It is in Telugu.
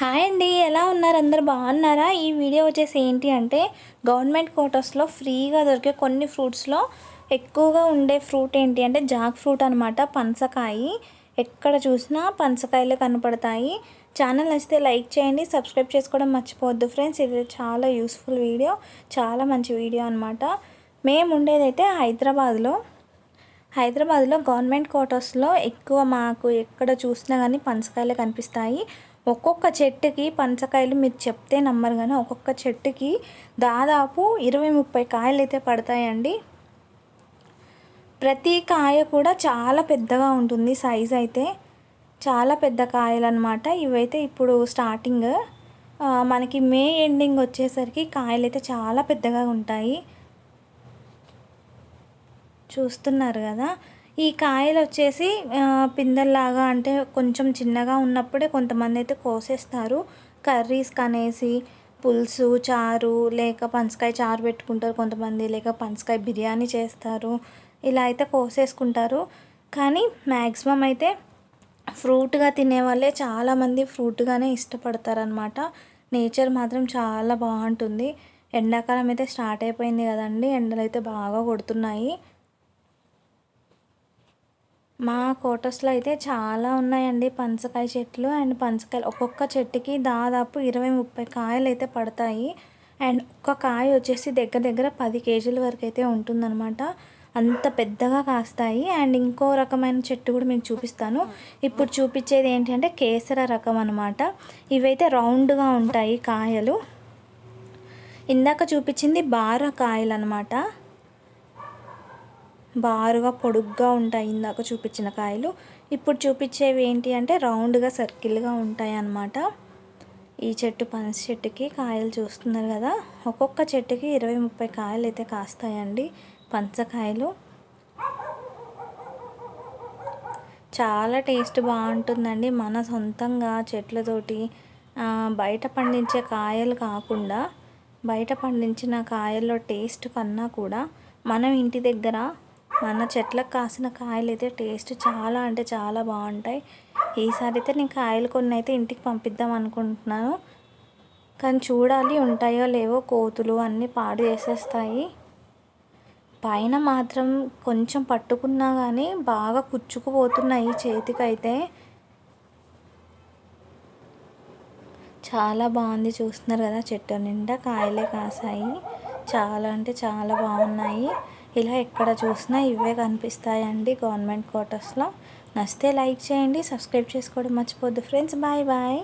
హాయ్ అండి ఎలా ఉన్నారు? అందరు బాగున్నారా? ఈ వీడియో వచ్చేసి ఏంటి అంటే గవర్నమెంట్ క్వార్టర్స్లో ఫ్రీగా దొరికే కొన్ని ఫ్రూట్స్లో ఎక్కువగా ఉండే ఫ్రూట్ ఏంటి అంటే జాక్ ఫ్రూట్ అనమాట పంచకాయి ఎక్కడ చూసినా పంచకాయలు కనపడతాయి. ఛానల్ నచ్చితే లైక్ చేయండి సబ్స్క్రైబ్ చేసుకోవడం మర్చిపోవద్దు ఫ్రెండ్స్. ఇది చాలా యూస్ఫుల్ వీడియో చాలా మంచి వీడియో అనమాట మేము ఉండేదైతే హైదరాబాద్లో. హైదరాబాద్లో గవర్నమెంట్ క్వార్టర్స్లో ఎక్కువ మాకు ఎక్కడ చూసినా కానీ పనసకాయలు కనిపిస్తాయి. ఒక్కొక్క చెట్టుకి పంచకాయలు మీరు చెప్తే నమ్మరు కానీ ఒక్కొక్క చెట్టుకి దాదాపు ఇరవై ముప్పై కాయలు అయితే పడతాయండి. ప్రతి కాయ కూడా చాలా పెద్దగా ఉంటుంది సైజ్ అయితే చాలా పెద్ద కాయలు అనమాట ఇవైతే ఇప్పుడు స్టార్టింగ్ మనకి మే ఎండింగ్ వచ్చేసరికి కాయలు అయితే చాలా పెద్దగా ఉంటాయి. చూస్తున్నారు కదా? ఈ కాయలు వచ్చేసి పిందెల్లాగా అంటే కొంచెం చిన్నగా ఉన్నప్పుడే కొంతమంది అయితే కోసేస్తారు. కర్రీస్ కనేసి పులుసు చారు లేక పనసకాయ చారు పెట్టుకుంటారు కొంతమంది లేక పనసకాయ బిర్యానీ చేస్తారు. ఇలా అయితే కోసేసుకుంటారు. కానీ మ్యాక్సిమం అయితే ఫ్రూట్గా తినే వాళ్ళే చాలామంది ఫ్రూట్గానే ఇష్టపడతారనమాట నేచర్ మాత్రం చాలా బాగుంటుంది. ఎండాకాలం అయితే స్టార్ట్ అయిపోయింది కదండి. ఎండలు అయితే బాగా కొడుతున్నాయి. మా కోటస్లో అయితే చాలా ఉన్నాయండి పంచకాయ చెట్లు అండ్ పంచకాయలు ఒక్కొక్క చెట్టుకి దాదాపు ఇరవై ముప్పై కాయలు అయితే పడతాయి. అండ్ ఒక్క కాయ వచ్చేసి దగ్గర దగ్గర పది కేజీల వరకు అయితే ఉంటుందన్నమాట. అంత పెద్దగా కాస్తాయి. అండ్ ఇంకో రకమైన చెట్టు కూడా మీకు చూపిస్తాను. ఇప్పుడు చూపించేది ఏంటంటే కేసర రకం అనమాట ఇవైతే రౌండ్గా ఉంటాయి కాయలు. ఇందాక చూపించింది బార కాయలు అనమాట బారుగా పొడుగ్గా ఉంటాయి ఇందాక చూపించిన కాయలు. ఇప్పుడు చూపించేవి ఏంటి అంటే రౌండ్గా సర్కిల్గా ఉంటాయి అన్నమాట ఈ చెట్టు పనస చెట్టుకి కాయలు చూస్తున్నారు కదా? ఒక్కొక్క చెట్టుకి ఇరవై ముప్పై కాయలు అయితే కాస్తాయండి పంచకాయలు చాలా టేస్ట్ బాగుంటుందండి మన సొంతంగా చెట్లతోటి. బయట పండించే కాయలు కాకుండా బయట పండించిన కాయల్లో టేస్ట్ కన్నా కూడా మనం ఇంటి దగ్గర మన చెట్లకు కాసిన కాయలు అయితే టేస్ట్ చాలా అంటే చాలా బాగుంటాయి. ఈసారి అయితే నేను కాయలు కొన్ని అయితే ఇంటికి పంపిద్దాం అనుకుంటున్నాను. కానీ చూడాలి ఉంటాయో లేవో కోతులు అన్నీ పాడు చేసేస్తాయి. పైన మాత్రం కొంచెం పట్టుకున్నా కానీ బాగా కుచ్చుకుపోతున్నాయి చేతికైతే. చాలా బాగుంది చూస్తున్నారు కదా చెట్టు నిండా కాయలే కాసాయి. చాలా అంటే చాలా బాగున్నాయి. ఇలా ఎక్కడ చూసినా ఇవే కనిపిస్తాయండి గవర్నమెంట్ క్వార్టర్స్లో. నచ్చితే లైక్ చేయండి సబ్స్క్రైబ్ చేసుకోవడం మర్చిపోద్దు ఫ్రెండ్స్ బాయ్ బాయ్.